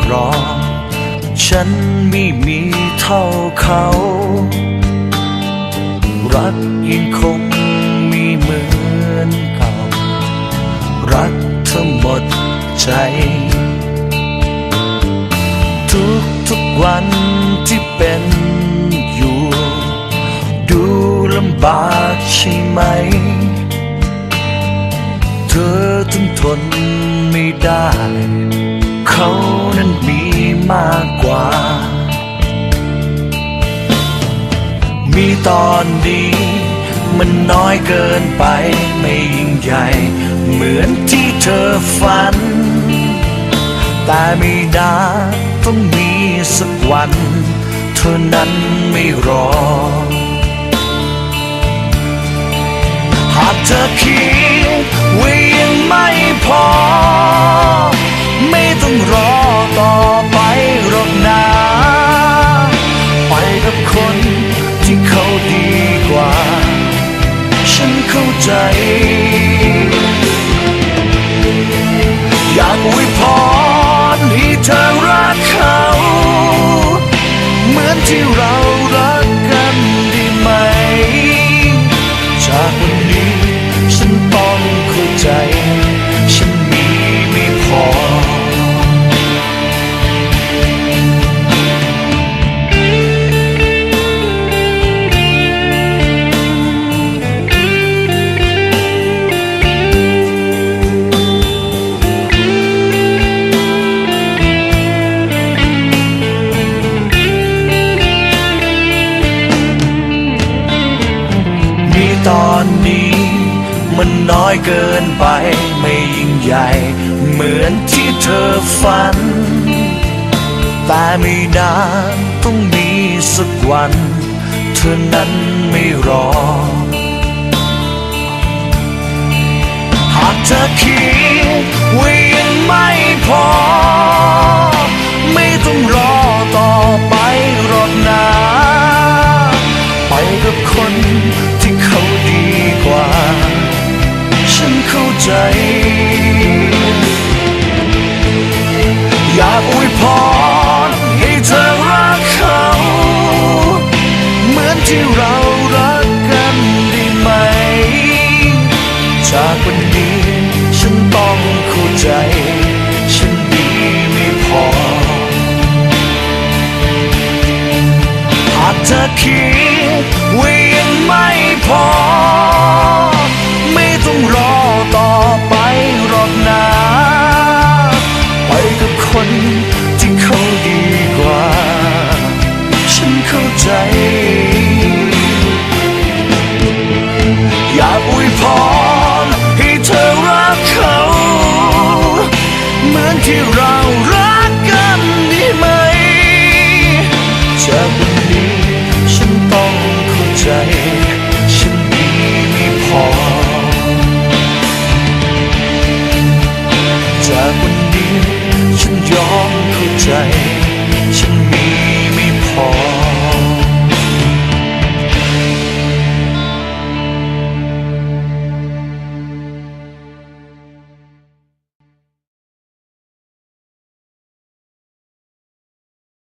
เท่าใครอกฉันไม่มีเท่าเขา รักยังคงมีเหมือนเก่า รักเธอหมดใจ ทุกทุกวันที่เป็นอยู่ ดูลำบากใช่ไหม เธอถึงทนไม่ได้ เขานั้นมีมากกว่า มีตอนดีมันน้อยเกินไปไม่ยิ่งใหญ่ เหมือนที่เธอฝัน แต่ไม่ด้ต้องมีสักวัน เธอนั้นไม่รอ หากเธอคิดว่ายังไม่พ มันน้อยเกินไป ไม่ยิ่งใหญ่ เหมือนที่เธอฝัน แต่ไม่นานต้องมีสักวัน เธอนั้นไม่รอ หากเธอคิดว่ายังไม่พอา